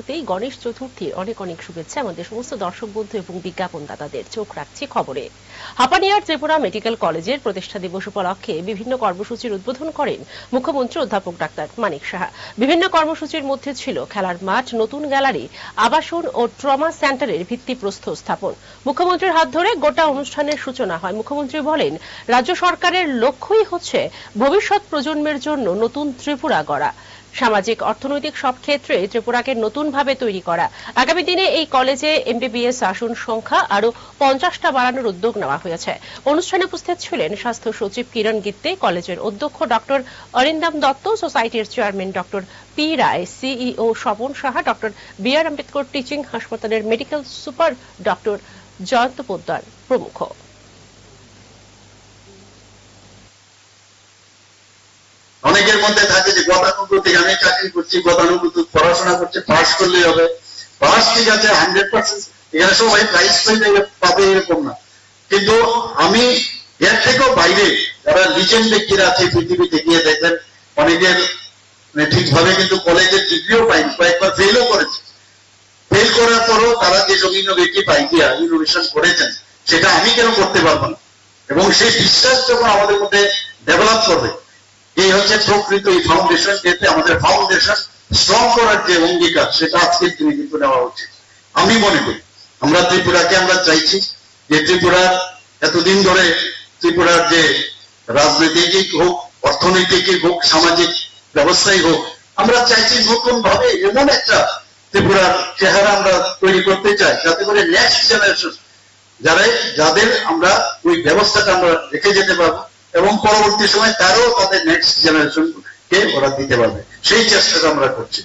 শুরুতেই গণেশ চতুর্থীর অনেক অনেক শুভেচ্ছা আমাদের সমস্ত দর্শক বন্ধু এবং বিজ্ঞাপনদাতাদের চোখ রাখছি খবরে। হাপানিয়ার ত্রিপুরা মেডিকেল কলেজের প্রতিষ্ঠা দিবস উপলক্ষে বিভিন্ন কর্মসূচির উদ্বোধন করেন মুখ্যমন্ত্রী অধ্যাপক ডাক্তার মানিক সাহা। বিভিন্ন কর্মসূচির মধ্যে ছিল খেলার মাঠ, নতুন গ্যালারি, আবাসন ও ট্রমা সেন্টারের ভিত্তিপ্রস্তর স্থাপন। মুখ্যমন্ত্রীর হাত ধরে গোটা অনুষ্ঠানের সূচনা হয়। মুখ্যমন্ত্রী বলেন, রাজ্য সরকারের লক্ষ্যই হচ্ছে ভবিষ্যৎ প্রজন্মের জন্য নতুন ত্রিপুরা গড়া। সামাজিক, অর্থনৈতিক সব ক্ষেত্রে ত্রিপুরাকে নতুনভাবে তৈরি করা। আগামী দিনে এই কলেজে এমবিবিএস আসন সংখ্যা আরও পঞ্চাশটা বাড়ানোর উদ্যোগ নেওয়া হয়েছে। অনুষ্ঠানে উপস্থিত ছিলেন স্বাস্থ্য সচিব কিরণ গিত্তে, কলেজের অধ্যক্ষ ডক্টর অরিন্দম দত্ত, সোসাইটির chairman doctor P Roy, CEO Swapan Saha, doctor B R Ambedkar teaching হাসপাতালের medical super doctor Jayanta Poddar প্রমুখ। অনেকের মধ্যে থাকে যে গতানুগতিক, আমি চাকরি করছি গতানুগতিক, পড়াশোনা করছে পাস করলেই হবে। পাস ঠিক আছে হান্ড্রেড পার্সেন্ট এখানে সবাই প্রাইজ পাবে এরকম না। কিন্তু আমি এর থেকেও বাইরে, যারা লিজেন্ড ব্যক্তিরা আছে, পৃথিবীতে গিয়ে দেখবেন, অনেকের মানে ঠিকভাবে কিন্তু কলেজের ডিগ্রিও পায়নি, কয়েকবার ফেলও করেছে। ফেল করার পরও তারা যে জমিন ব্যক্তি পাইকিয়া ইনোভেশন করেছেন, সেটা আমি কেন করতে পারব না? এবং সেই বিশ্বাস যখন আমাদের মধ্যে ডেভেলপ করবে এই হচ্ছে প্রকৃত এই ফাউন্ডেশন যেতে আমাদের ফাউন্ডেশন স্ট্রং করার যে অঙ্গীকার, সেটা আজকের দিনে কিন্তু নেওয়া উচিত আমি মনে করি, আমরা ত্রিপুরাকে আমরা চাইছি যে ত্রিপুরার এতদিন ধরে ত্রিপুরার যে রাজনৈতিক হোক অর্থনৈতিক হোক, সামাজিক ব্যবস্থাই হোক, আমরা চাইছি নতুন ভাবে এমন একটা ত্রিপুরার চেহারা আমরা তৈরি করতে চাই, যাতে করে নেক্সট জেনারেশন যারা যাদের আমরা ওই ব্যবস্থাটা আমরা রেখে যেতে পারব এবং পরবর্তী সময় তারও তাদের নেক্সট জেনারেশনকে ওরা দিতে পারবে। সেই চেষ্টাটা আমরা করছি।